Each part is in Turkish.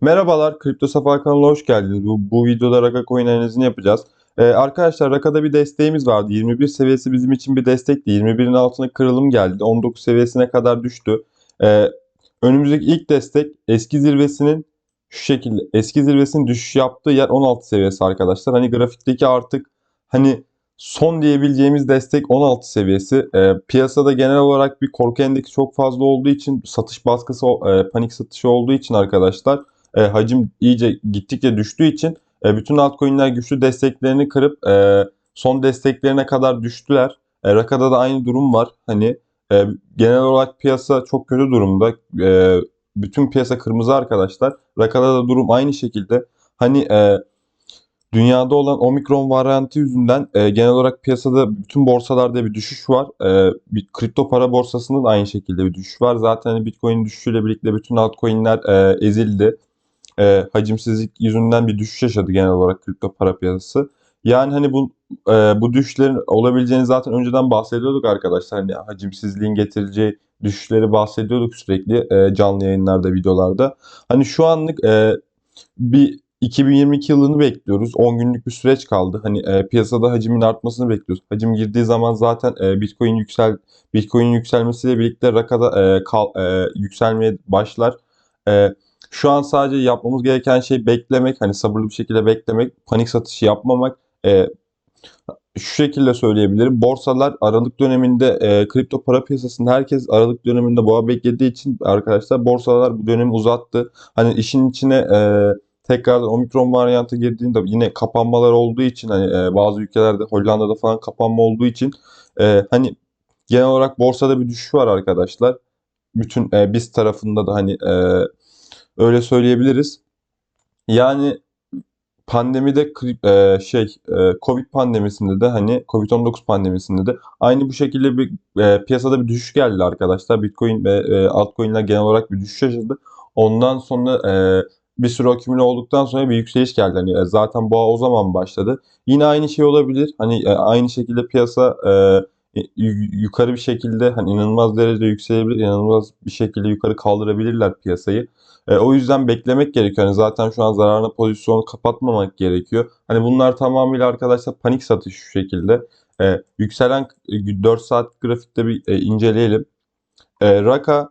Merhabalar, Kripto Safa kanalına hoş geldiniz. Bu, bu videoda Raka coin analizini yapacağız. Ee, arkadaşlar Raka'da bir desteğimiz vardı. 21 seviyesi bizim için bir destekti. 21'in altına kırılım geldi. 19 seviyesine kadar düştü. Ee, önümüzdeki ilk destek eski zirvesinin şu şekilde eski zirvesinin düşüş yaptığı yer 16 seviyesi arkadaşlar. Hani grafikteki artık hani son diyebileceğimiz destek 16 seviyesi. Ee, piyasada genel olarak bir korku endeksi çok fazla olduğu için satış baskısı e, panik satışı olduğu için arkadaşlar e, hacim iyice gittikçe düştüğü için e, bütün altcoin'ler güçlü desteklerini kırıp e, son desteklerine kadar düştüler. E, Raka'da da aynı durum var. Hani e, genel olarak piyasa çok kötü durumda. E, bütün piyasa kırmızı arkadaşlar. Raka'da da durum aynı şekilde. Hani e, dünyada olan omikron varyantı yüzünden e, genel olarak piyasada bütün borsalarda bir düşüş var. E, bir kripto para borsasında da aynı şekilde bir düşüş var. Zaten hani Bitcoin düşüşüyle birlikte bütün altcoin'ler e, ezildi e, hacimsizlik yüzünden bir düşüş yaşadı genel olarak kripto para piyasası. Yani hani bu e, bu düşüşlerin olabileceğini zaten önceden bahsediyorduk arkadaşlar. Hani hacimsizliğin getireceği düşüşleri bahsediyorduk sürekli e, canlı yayınlarda, videolarda. Hani şu anlık e, bir 2022 yılını bekliyoruz. 10 günlük bir süreç kaldı. Hani e, piyasada hacimin artmasını bekliyoruz. Hacim girdiği zaman zaten e, Bitcoin yüksel Bitcoin yükselmesiyle birlikte rakada e, kal, e, yükselmeye başlar. E, şu an sadece yapmamız gereken şey beklemek. Hani sabırlı bir şekilde beklemek. Panik satışı yapmamak. E, şu şekilde söyleyebilirim. Borsalar Aralık döneminde e, kripto para piyasasında herkes Aralık döneminde boğa beklediği için arkadaşlar borsalar bu dönemi uzattı. Hani işin içine e, tekrardan omikron varyantı girdiğinde yine kapanmalar olduğu için hani e, bazı ülkelerde Hollanda'da falan kapanma olduğu için e, hani genel olarak borsada bir düşüş var arkadaşlar. Bütün e, biz tarafında da hani e, Öyle söyleyebiliriz. Yani pandemide e, şey e, Covid pandemisinde de hani Covid-19 pandemisinde de aynı bu şekilde bir e, piyasada bir düşüş geldi arkadaşlar. Bitcoin ve e, altcoin'ler genel olarak bir düşüş yaşadı. Ondan sonra e, bir süre akümüle olduktan sonra bir yükseliş geldi. Hani e, zaten boğa o zaman başladı. Yine aynı şey olabilir. Hani e, aynı şekilde piyasa e, yukarı bir şekilde hani inanılmaz derecede yükselebilir, inanılmaz bir şekilde yukarı kaldırabilirler piyasayı. E, o yüzden beklemek gerekiyor. Yani zaten şu an zararına pozisyonu kapatmamak gerekiyor. Hani bunlar tamamıyla arkadaşlar panik satış şu şekilde. E, yükselen 4 saat grafikte bir e, inceleyelim. E, Raka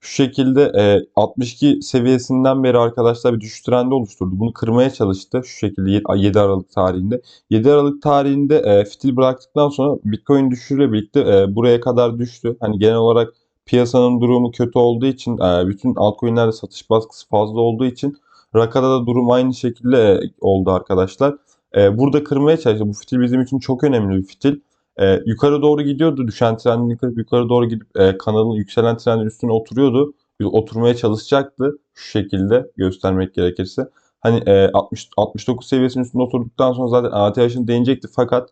şu şekilde e, 62 seviyesinden beri arkadaşlar bir düşüş trendi oluşturdu. Bunu kırmaya çalıştı şu şekilde 7 Aralık tarihinde. 7 Aralık tarihinde e, fitil bıraktıktan sonra Bitcoin düşüşüyle birlikte e, buraya kadar düştü. Hani genel olarak piyasanın durumu kötü olduğu için e, bütün altcoin'lerde satış baskısı fazla olduğu için Raka'da da durum aynı şekilde e, oldu arkadaşlar. E, burada kırmaya çalıştı. Bu fitil bizim için çok önemli bir fitil. Yukarı doğru gidiyordu. Düşen trendini kırıp yukarı doğru gidip kanalın yükselen trendin üstüne oturuyordu. Oturmaya çalışacaktı şu şekilde göstermek gerekirse. Hani 60 69 seviyesinin üstünde oturduktan sonra zaten ATH'ın değinecekti fakat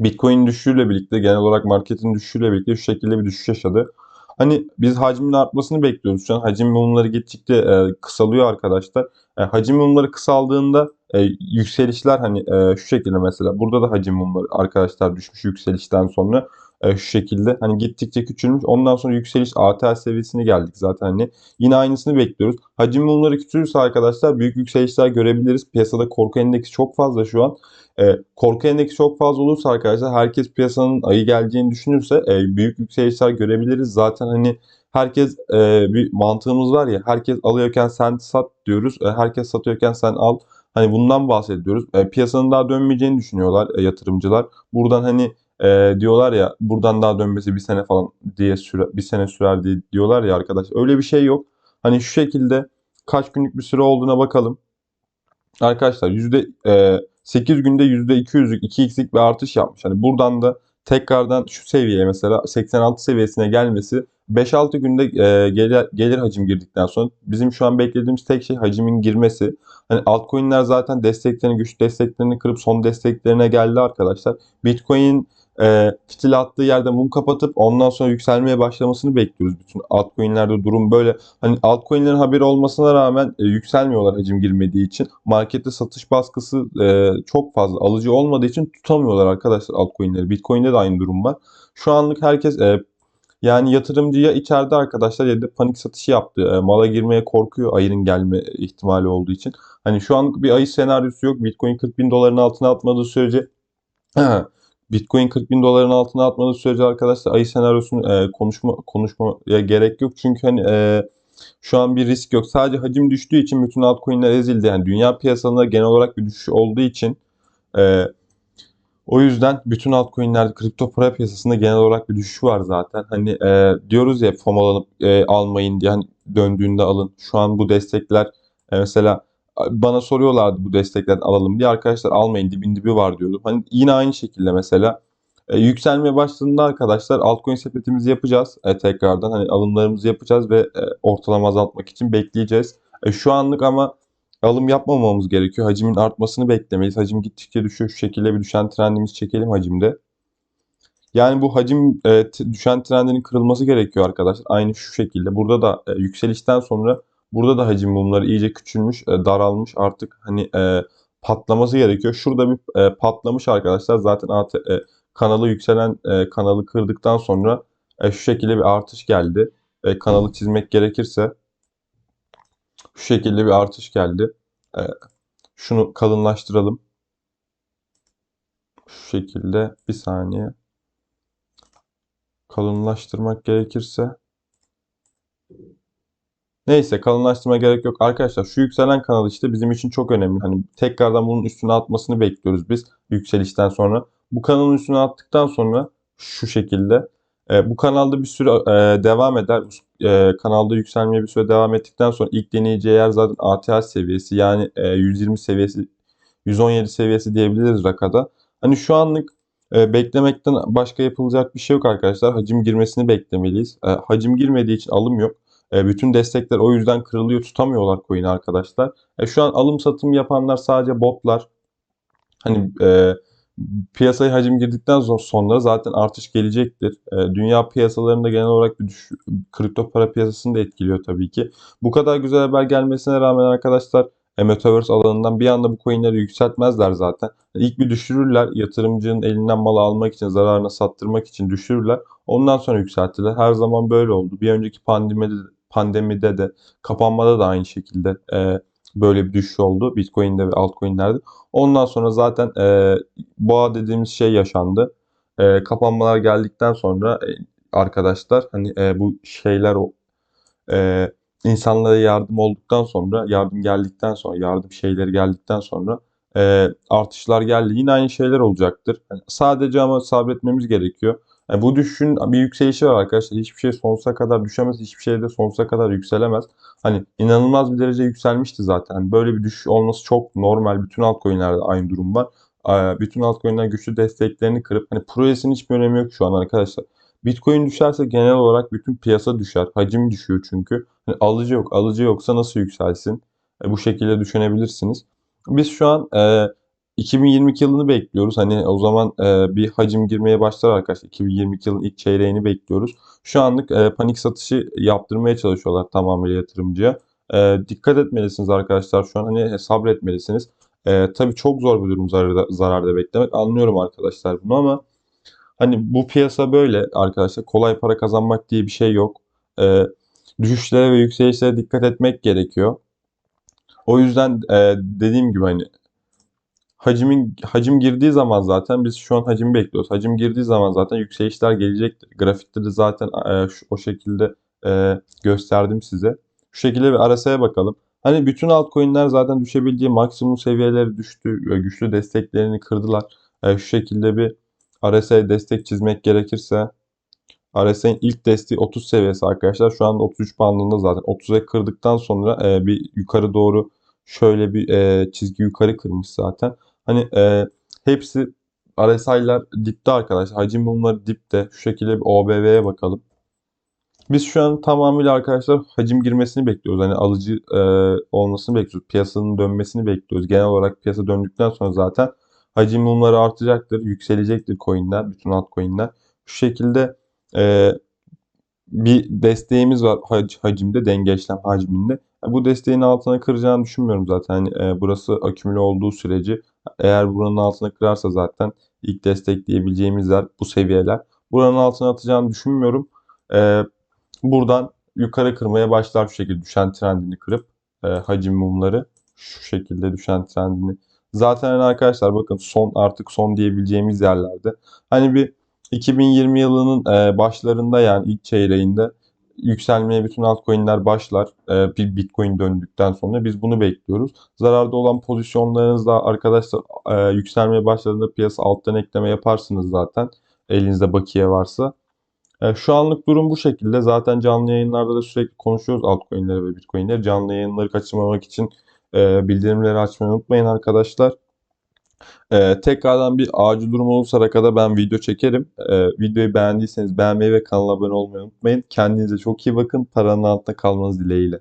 Bitcoin düşüşüyle birlikte genel olarak marketin düşüşüyle birlikte şu şekilde bir düşüş yaşadı. Hani biz hacmin artmasını bekliyoruz. Şu an hacim mumları gittikçe e, kısalıyor arkadaşlar. E, hacim mumları kısaldığında e, yükselişler hani e, şu şekilde mesela. Burada da hacim mumları arkadaşlar düşmüş yükselişten sonra e, şu şekilde hani gittikçe küçülmüş. Ondan sonra yükseliş ATL seviyesine geldik zaten hani. Yine aynısını bekliyoruz. Hacim mumları küçülürse arkadaşlar büyük yükselişler görebiliriz. Piyasada korku endeksi çok fazla şu an. E, korku endeksi çok fazla olursa arkadaşlar herkes piyasanın ayı geleceğini düşünürse e, büyük yükselişler görebiliriz. Zaten hani herkes e, bir mantığımız var ya herkes alıyorken sen sat diyoruz. E, herkes satıyorken sen al. Hani bundan bahsediyoruz. E, piyasanın daha dönmeyeceğini düşünüyorlar e, yatırımcılar. Buradan hani e, diyorlar ya buradan daha dönmesi bir sene falan diye süre, bir sene sürer diye diyorlar ya arkadaş. Öyle bir şey yok. Hani şu şekilde kaç günlük bir süre olduğuna bakalım. Arkadaşlar yüzde e, 8 günde %200'lük 2x'lik bir artış yapmış. Hani buradan da tekrardan şu seviyeye mesela 86 seviyesine gelmesi 5-6 günde e, gelir, gelir hacim girdikten sonra bizim şu an beklediğimiz tek şey hacimin girmesi. Hani altcoin'ler zaten desteklerini, güç desteklerini kırıp son desteklerine geldi arkadaşlar. Bitcoin e, fitil attığı yerde mum kapatıp ondan sonra yükselmeye başlamasını bekliyoruz. Bütün altcoin'lerde durum böyle. Hani altcoin'lerin haberi olmasına rağmen e, yükselmiyorlar hacim girmediği için. Markette satış baskısı e, çok fazla. Alıcı olmadığı için tutamıyorlar arkadaşlar altcoin'leri. Bitcoin'de de aynı durum var. Şu anlık herkes e, Yani yatırımcı ya içeride arkadaşlar ya da panik satışı yaptı. E, mala girmeye korkuyor ayın gelme ihtimali olduğu için. Hani şu an bir ayı senaryosu yok. Bitcoin 40 bin doların altına atmadığı sürece Bitcoin 40 bin doların altına atmadığı sürece arkadaşlar ayı senaryosunu e, konuşma konuşmaya gerek yok. Çünkü hani e, şu an bir risk yok. Sadece hacim düştüğü için bütün altcoin'ler ezildi. Yani dünya piyasasında genel olarak bir düşüş olduğu için e, o yüzden bütün altcoin'lerde kripto para piyasasında genel olarak bir düşüş var zaten. Hani e, diyoruz ya FOMO'lanıp e, almayın diye hani döndüğünde alın. Şu an bu destekler e, mesela bana soruyorlardı bu desteklerden alalım diye. Arkadaşlar almayın dibin dibi var diyordum. Hani yine aynı şekilde mesela e, yükselmeye başladığında arkadaşlar altcoin sepetimizi yapacağız e, tekrardan. Hani alımlarımızı yapacağız ve e, ortalama azaltmak için bekleyeceğiz. E, şu anlık ama alım yapmamamız gerekiyor. Hacimin artmasını beklemeliyiz. Hacim gittikçe düşüyor. Şu şekilde bir düşen trendimizi çekelim hacimde. Yani bu hacim e, düşen trendinin kırılması gerekiyor arkadaşlar. Aynı şu şekilde. Burada da e, yükselişten sonra burada da hacim mumları iyice küçülmüş, e, daralmış. Artık hani e, patlaması gerekiyor. Şurada bir e, patlamış arkadaşlar. Zaten AT, e, kanalı yükselen e, kanalı kırdıktan sonra e, şu şekilde bir artış geldi. E, kanalı çizmek gerekirse şu şekilde bir artış geldi. E, şunu kalınlaştıralım. Şu şekilde bir saniye kalınlaştırmak gerekirse Neyse kalınlaştırma gerek yok. Arkadaşlar şu yükselen kanal işte bizim için çok önemli. Hani tekrardan bunun üstüne atmasını bekliyoruz biz yükselişten sonra. Bu kanalın üstüne attıktan sonra şu şekilde e, bu kanalda bir süre e, devam eder. E, kanalda yükselmeye bir süre devam ettikten sonra ilk deneyeceği yer zaten ATH seviyesi yani e, 120 seviyesi 117 seviyesi diyebiliriz rakada. Hani şu anlık e, beklemekten başka yapılacak bir şey yok arkadaşlar. Hacim girmesini beklemeliyiz. E, hacim girmediği için alım yok. E, bütün destekler o yüzden kırılıyor. Tutamıyorlar coin'i arkadaşlar. E, şu an alım satım yapanlar sadece botlar. Hani e, piyasaya hacim girdikten sonra zaten artış gelecektir. E, dünya piyasalarında genel olarak bir düş kripto para piyasasını da etkiliyor tabii ki. Bu kadar güzel haber gelmesine rağmen arkadaşlar e, Metaverse alanından bir anda bu coinleri yükseltmezler zaten. İlk bir düşürürler. Yatırımcının elinden malı almak için, zararına sattırmak için düşürürler. Ondan sonra yükseltirler. Her zaman böyle oldu. Bir önceki pandemide, pandemide de, kapanmada da aynı şekilde e, böyle bir düşüş oldu. Bitcoin'de ve altcoin'lerde. Ondan sonra zaten e, boğa dediğimiz şey yaşandı. E, kapanmalar geldikten sonra e, arkadaşlar hani e, bu şeyler o e, insanlara yardım olduktan sonra, yardım geldikten sonra, yardım şeyleri geldikten sonra e, artışlar geldi. Yine aynı şeyler olacaktır. Yani sadece ama sabretmemiz gerekiyor. Yani bu düşüşün bir yükselişi var arkadaşlar. Hiçbir şey sonsuza kadar düşemez. Hiçbir şey de sonsuza kadar yükselemez. Hani inanılmaz bir derece yükselmişti zaten. Hani böyle bir düşüş olması çok normal. Bütün altcoin'lerde aynı durum var. Ee, bütün altcoin'ler güçlü desteklerini kırıp hani projesinin hiçbir önemi yok şu an arkadaşlar. Bitcoin düşerse genel olarak bütün piyasa düşer. Hacim düşüyor çünkü. Hani alıcı yok. Alıcı yoksa nasıl yükselsin? E, bu şekilde düşünebilirsiniz. Biz şu an e, 2022 yılını bekliyoruz. Hani o zaman e, bir hacim girmeye başlar arkadaşlar. 2022 yılın ilk çeyreğini bekliyoruz. Şu anlık e, panik satışı yaptırmaya çalışıyorlar tamamıyla yatırımcıya. E, dikkat etmelisiniz arkadaşlar şu an. Hani sabretmelisiniz. E, tabii çok zor bir durum zararda, zararda beklemek. Anlıyorum arkadaşlar bunu ama hani bu piyasa böyle arkadaşlar. Kolay para kazanmak diye bir şey yok. E, düşüşlere ve yükselişlere dikkat etmek gerekiyor. O yüzden e, dediğim gibi hani hacimin hacim girdiği zaman zaten biz şu an hacim bekliyoruz. Hacim girdiği zaman zaten yükselişler gelecektir. Grafikte de zaten e, şu, o şekilde e, gösterdim size. Şu şekilde bir RSI'ye bakalım. Hani bütün altcoin'ler zaten düşebildiği maksimum seviyeleri düştü. Güçlü desteklerini kırdılar. E, şu şekilde bir RSI destek çizmek gerekirse RSI'nin ilk desteği 30 seviyesi arkadaşlar. Şu anda 33 bandında zaten. 30'a kırdıktan sonra e, bir yukarı doğru şöyle bir e, çizgi yukarı kırmış zaten. Hani e, hepsi RSI'ler dipte arkadaşlar. Hacim mumları dipte. Şu şekilde bir OBV'ye bakalım. Biz şu an tamamıyla arkadaşlar hacim girmesini bekliyoruz. Hani alıcı e, olmasını bekliyoruz. Piyasanın dönmesini bekliyoruz. Genel olarak piyasa döndükten sonra zaten hacim mumları artacaktır. Yükselecektir coinler. Bütün altcoinler. Şu şekilde e, bir desteğimiz var hac, hacimde, denge işlem hacminde. Bu desteğin altına kıracağını düşünmüyorum zaten. Yani, e, burası akümüle olduğu sürece eğer buranın altına kırarsa zaten ilk destekleyebileceğimiz yer bu seviyeler. Buranın altına atacağını düşünmüyorum. e, buradan yukarı kırmaya başlar şu şekilde düşen trendini kırıp e, hacim mumları şu şekilde düşen trendini. Zaten arkadaşlar bakın son artık son diyebileceğimiz yerlerde. Hani bir 2020 yılının e, başlarında yani ilk çeyreğinde yükselmeye bütün altcoin'ler başlar. E, bir Bitcoin döndükten sonra biz bunu bekliyoruz. Zararda olan pozisyonlarınızda arkadaşlar e, yükselmeye başladığında piyasa alttan ekleme yaparsınız zaten. Elinizde bakiye varsa. Şu anlık durum bu şekilde. Zaten canlı yayınlarda da sürekli konuşuyoruz altcoin'leri ve bitcoin'leri. Canlı yayınları kaçırmamak için bildirimleri açmayı unutmayın arkadaşlar. E, tekrardan bir acil durum olursa Raka'da ben video çekerim. E, videoyu beğendiyseniz beğenmeyi ve kanala abone olmayı unutmayın. Kendinize çok iyi bakın. Paranın altında kalmanız dileğiyle.